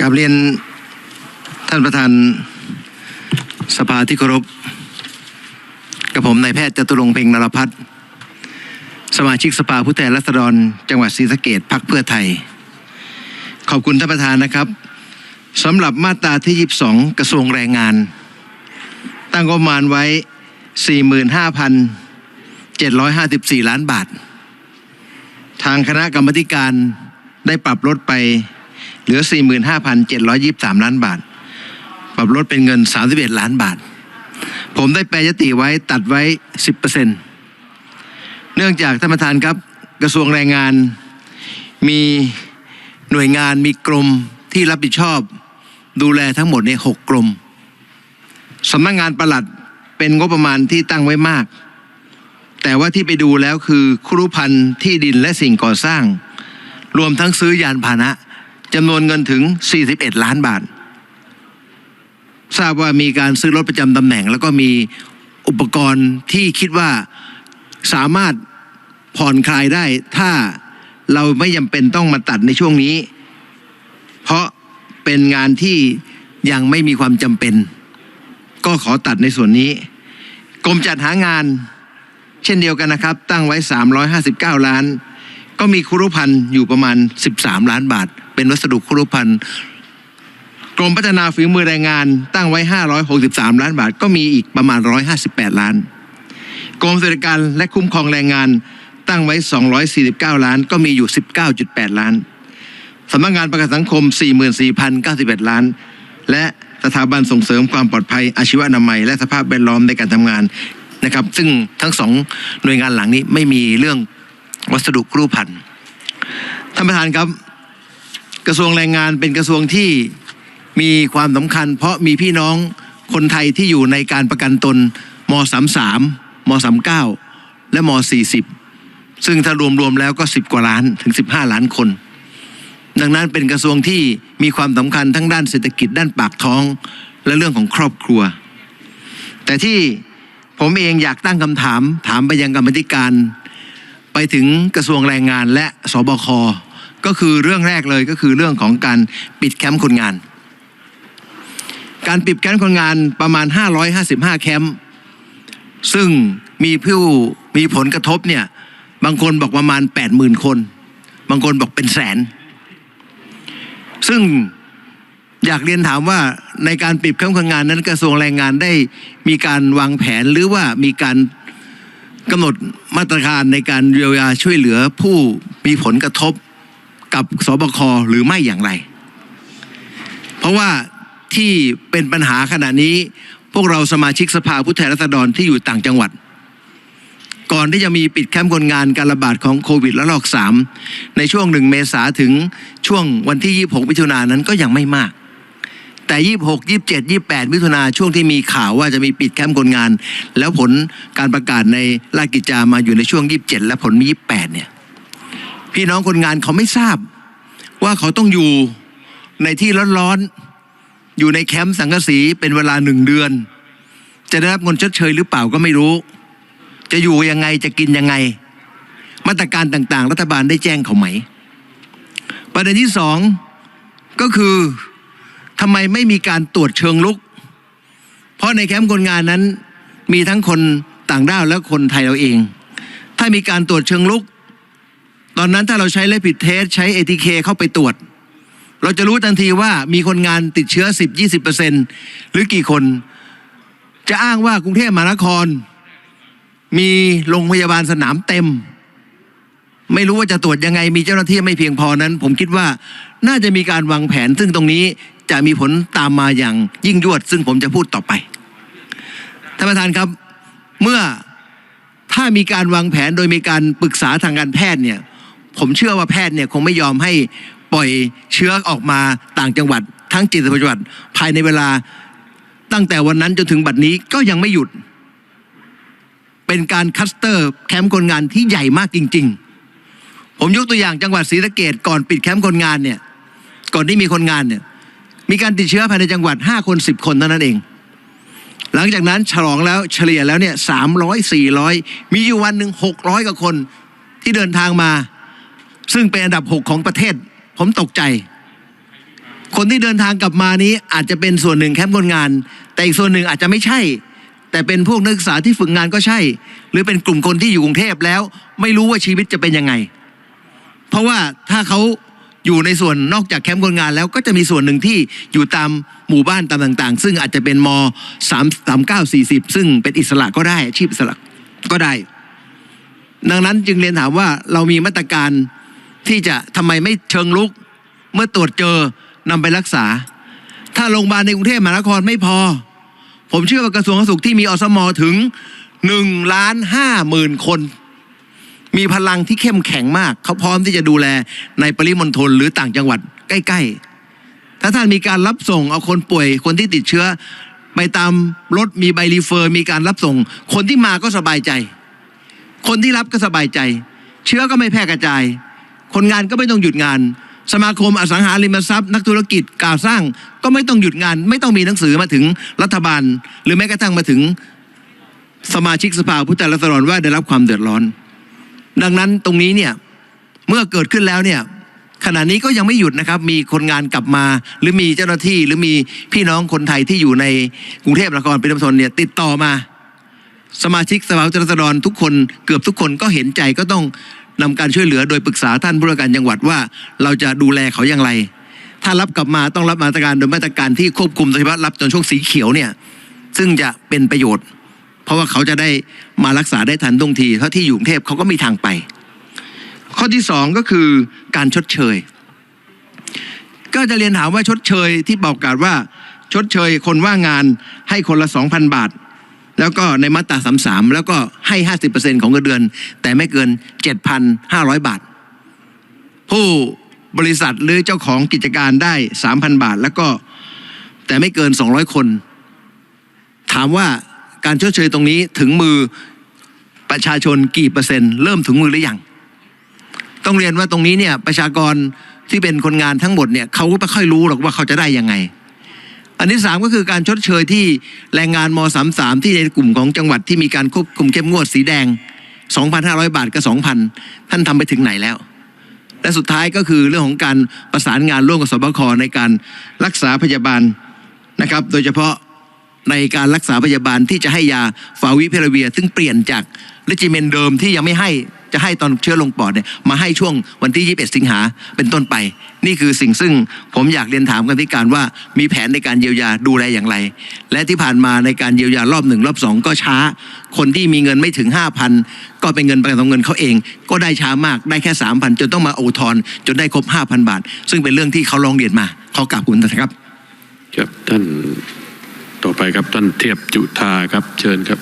กราบเรียนท่านประธานสภาที่เคารพกับผมนายแพทย์จตุรงเพ็งนรพัฒน์สมาชิกสภาผู้แทนราษฎร จังหวัดศรีสะเกดพักเพื่อไทย ขอบคุณท่านประธานนะครับสำหรับมาตราที่ 22 กระทรวงแรงงาน ตั้งงบประมาณไว้ 45,754 ล้านบาท ทางคณะกรรมาธิการได้ปรับลดไป เหลือ 45,723 ล้านบาท ปรับลดเป็นเงิน 31 ล้านบาท ผมได้แปรยติไว้ตัดไว้ 10%เนื่องจากท่านประธานครับกระทรวงแรงงาน มีหน่วยงานมีกรมที่รับผิดชอบ ดูแลทั้งหมดในหกกรมสำนักงงานประหลัดเป็นงบประมาณที่ตั้งไว้มาก แต่ว่าที่ไปดูแล้วคือครุพันธ์ที่ดินและสิ่งก่อสร้าง รวมทั้งซื้อยานพาหนะ จำนวนเงินถึง 41 ล้านบาท ทราบว่ามีการซื้อรถประจำตำแหน่ง แล้วก็มีอุปกรณ์ที่คิดว่าสามารถผ่อนคลายได้ ถ้าเราไม่จำเป็นต้องมาตัดในช่วงนี้ เพราะเป็นงานที่ยังไม่มีความจำเป็น ก็ขอตัดในส่วนนี้ กรมจัดหางาน เช่นเดียวกันนะครับ ตั้งไว้ 359 ล้าน ก็มีครุพันธ์อยู่ประมาณ 13 ล้านบาท เป็นวัสดุครุพันธ์กรมพัฒนาฝีมือแรงงานตั้งไว้ 563 ล้านบาท ก็มีอีกประมาณ 158 ล้าน กรมสวัสดิการและคุ้มครองแรงงานตั้งไว้ 249 ล้าน ก็มีอยู่ 19.8 ล้านสำนักงานประกันสังคม 44,091 ล้าน และสถาบันส่งเสริมความปลอดภัยอาชีวนามัย และสภาพแวดล้อมในการทำงานนะครับ ซึ่งทั้งสองหน่วยงานหลังนี้ไม่มีเรื่อง วัสดุครูพันธ์ท่านประธานครับ กระทรวงแรงงานเป็นกระทรวงที่มีความสำคัญ เพราะมีพี่น้องคนไทยที่อยู่ในการประกันตนม33ม39และม40 ซึ่งถ้ารวมๆแล้วก็ 10 กว่าล้านถึง 15 ล้านคน ดังนั้นเป็นกระทรวงที่มีความสำคัญทั้งด้านเศรษฐกิจด้านปากท้อง และเรื่องของครอบครัว แต่ที่ผมเองอยากตั้งคำถามถามไปยังกรรมธิการ ไปถึงกระทรวงแรงงานและสบคก็คือเรื่องแรกเลยก็คือเรื่องของการปิดแคมป์คนงาน การปิดแคมป์คนงานประมาณ 555 แคมป์ซึ่งมีผู้มีผลกระทบเนี่ยบางคนบอกประมาณ 80,000 คน บางคนบอกเป็นแสน ซึ่งอยากเรียนถามว่าในการปิดแคมป์คนงานนั้นกระทรวงแรงงานได้มีการวางแผนหรือว่ามีการ กำหนดมาตรการในการเยียวยาช่วยเหลือผู้มีผลกระทบกับสบคหรือไม่อย่างไร เพราะว่าที่เป็นปัญหาขณะนี้พวกเราสมาชิกสภาผู้แทนราษฎรที่อยู่ต่างจังหวัด ก่อนที่จะมีปิดแคมป์คนงานการระบาดของโควิดระลอกสามในช่วงหนึ่งเมษาถึงช่วงวันที่ 26มิถุนายนนั้นก็ยังไม่มาก แต่26 27 28มิถุนาช่วงที่มีข่าวว่าจะมีปิดแคมป์คนงาน แล้วผลการประกาศในราชกิจจามาอยู่ในช่วง27และผลมี28เนี่ยพี่น้องคนงานเขาไม่ทราบ ว่าเขาต้องอยู่ในที่ร้อนๆอยู่ในแคมป์สังกะสีเป็นเวลาหนึ่งเดือน จะได้รับเงินชดเชยหรือเปล่าก็ไม่รู้ จะอยู่ยังไงจะกินยังไง มาตรการต่างๆ รัฐบาลได้แจ้งเขาไหม ประเด็นที่สองก็คือ ทำไมไม่มีการตรวจเชิงลุก เพราะในแคมป์คนงานนั้น มีทั้งคนต่างด้าวและคนไทยเราเอง ถ้ามีการตรวจเชิงลุก ตอนนั้นถ้าเราใช้เลปิดเทสใช้เอทีเคเข้าไปตรวจ เราจะรู้ทันทีว่ามีคนงานติดเชื้อ 10-20%หรือกี่คน จะอ้างว่ากรุงเทพมหานคร มีโรงพยาบาลสนามเต็ม ไม่รู้ว่าจะตรวจยังไงมีเจ้าหน้าที่ไม่เพียงพอนั้น ผมคิดว่า น่าจะมีการวางแผนซึ่งตรงนี้จะมีผลตามมาอย่างยิ่งยวด ซึ่งผมจะพูดต่อไปท่านประธานครับ เมื่อถ้ามีการวางแผนโดยมีการปรึกษาทางการแพทย์เนี่ย ผมเชื่อว่าแพทย์เนี่ยคงไม่ยอมให้ปล่อยเชื้อออกมาต่างจังหวัด ทั้งจิตจังหวัดภายในเวลาตั้งแต่วันนั้นจนถึงบัดนี้ก็ยังไม่หยุด เป็นการคัสเตอร์แคมป์คนงานที่ใหญ่มากจริง ๆ ผมยกตัวอย่างจังหวัดศรีสะเกดก่อนปิดแคมป์คนงานเนี่ย ก่อนที่มีคนงานเนี่ยมีการติดเชื้อภายในจังหวัด 5 คน 10 คนเท่านั้นเอง หลังจากนั้นฉลองแล้วเฉลี่ยแล้วเนี่ยสามร้อยสี่ร้อยมีอยู่วันหนึ่งหกร้อยกว่าคนที่เดินทางมา ซึ่งเป็นอันดับหกของประเทศ ผมตกใจ คนที่เดินทางกลับมานี้อาจจะเป็นส่วนหนึ่งแคมป์คนงาน แต่อีกส่วนหนึ่งอาจจะไม่ใช่ แต่เป็นพวกนักศึกษาที่ฝึกงานก็ใช่ หรือเป็นกลุ่มคนที่อยู่กรุงเทพแล้ว ไม่รู้ว่าชีวิตจะเป็นยังไง เพราะว่าถ้าเขา อยู่ในส่วนนอกจากแคมป์คนงานแล้วก็จะมีส่วนหนึ่งที่อยู่ตามหมู่บ้านตามต่างๆ ซึ่งอาจจะเป็นมสามสามเก้าสี่สิบซึ่งเป็นอิสระก็ได้อาชีพอิสระก็ได้ ดังนั้นจึงเรียนถามว่าเรามีมาตรการที่จะทำไมไม่เชิงลุก เมื่อตรวจเจอนำไปรักษา ถ้าโรงพยาบาลในกรุงเทพมหานครไม่พอ ผมเชื่อว่ากระทรวงสาธารณสุขที่มีอสมถึงหนึ่งล้านห้าหมื่นคน มีพลังที่เข้มแข็งมาก เขาพร้อมที่จะดูแลในปริมณฑลหรือต่างจังหวัดใกล้ ๆ ถ้าท่านมีการรับส่งเอาคนป่วยคนที่ติดเชื้อ ไปตามรถมีใบรีเฟอร์ มีการรับส่ง คนที่มาก็สบายใจ คนที่รับก็สบายใจ เชื้อก็ไม่แพร่กระจาย คนงานก็ไม่ต้องหยุดงาน สมาคมอสังหาริมทรัพย์ นักธุรกิจก่อสร้างก็ไม่ต้องหยุดงาน ไม่ต้องมีหนังสือมาถึงรัฐบาล หรือแม้กระทั่งมาถึงสมาชิกสภาผู้แทนราษฎรว่าได้รับความเดือดร้อน ดังนั้นตรงนี้เนี่ยเมื่อเกิดขึ้นแล้วเนี่ยขณะนี้ก็ยังไม่หยุดนะครับ มีคนงานกลับมา หรือมีเจ้าหน้าที่หรือมีพี่น้องคนไทยที่อยู่ในกรุงเทพมหานครปริมณฑลเนี่ยติดต่อมา สมาชิกสภาผู้แทนราษฎรทุกคนเกือบทุกคนก็เห็นใจก็ต้องนำการช่วยเหลือโดยปรึกษาท่านผู้ว่าการจังหวัดว่า เราจะดูแลเขาอย่างไร ถ้ารับกลับมาต้องรับมาตรการโดยมาตรการที่ควบคุมโดยเฉพาะรับจนช่วงสีเขียวเนี่ยซึ่งจะเป็นประโยชน์ เพราะว่าเขาจะได้มารักษาได้ทันท่วงทีเพราะที่อยู่กรุงเทพเขาก็มีทางไป ข้อที่สองก็คือการชดเชย ก็จะเรียนถามว่าชดเชยที่บอกกาดว่าชดเชยคนว่างงานให้คนละสองพันบาท แล้วก็ในมาตราสามสามแล้วก็ให้ห้าสิบเปอร์เซ็นของเงินเดือน แต่ไม่เกินเจ็ดพันห้าร้อยบาท ผู้บริษัทหรือเจ้าของกิจการได้สามพันบาท แล้วก็แต่ไม่เกินสองร้อยคน ถามว่า การชดเชยตรงนี้ถึงมือประชาชนกี่เปอร์เซ็นต์ เริ่มถึงมือหรือยัง ต้องเรียนว่าตรงนี้เนี่ยประชากรที่เป็นคนงานทั้งหมดเนี่ยเขาก็ไม่ค่อยรู้หรอกว่าเขาจะได้ยังไง อันที่สามก็คือการชดเชยที่แรงงานมสามสามที่ในกลุ่มของจังหวัดที่มีการควบคุมเข้มงวดสีแดง 2,500 บาทกับ2,000 ท่านทำไปถึงไหนแล้วและสุดท้ายก็คือเรื่องของการประสานงานร่วมกับสบคในการรักษาพยาบาลนะครับ โดยเฉพาะ ในการรักษาพยาบาลที่จะให้ยาฟาวิพิราเวีย ซึ่งเปลี่ยนจากรจิเมนเดิมที่ยังไม่ให้จะให้ตอนเชื้อลงปอดเนี่ยมาให้ช่วงวันที่ 21 สิงหาเป็นต้นไป นี่คือสิ่งซึ่งผมอยากเรียนถามกันที่การว่ามีแผนในการเยียวยาดูแลอย่างไร และที่ผ่านมาในการเยียวยารอบหนึ่งรอบสองก็ช้า คนที่มีเงินไม่ถึง 5,000 ก็เป็นเงินประกันของเงินเขาเอง ก็ได้ช้ามากได้แค่ 3,000 จนต้องมาโอทอนจนได้ครบ 5,000 บาท ซึ่งเป็นเรื่องที่เขาร้องเรียนมาขอกราบคุณนะครับครับท่าน ไปครับท่านเทียบจุธาครับเชิญครับ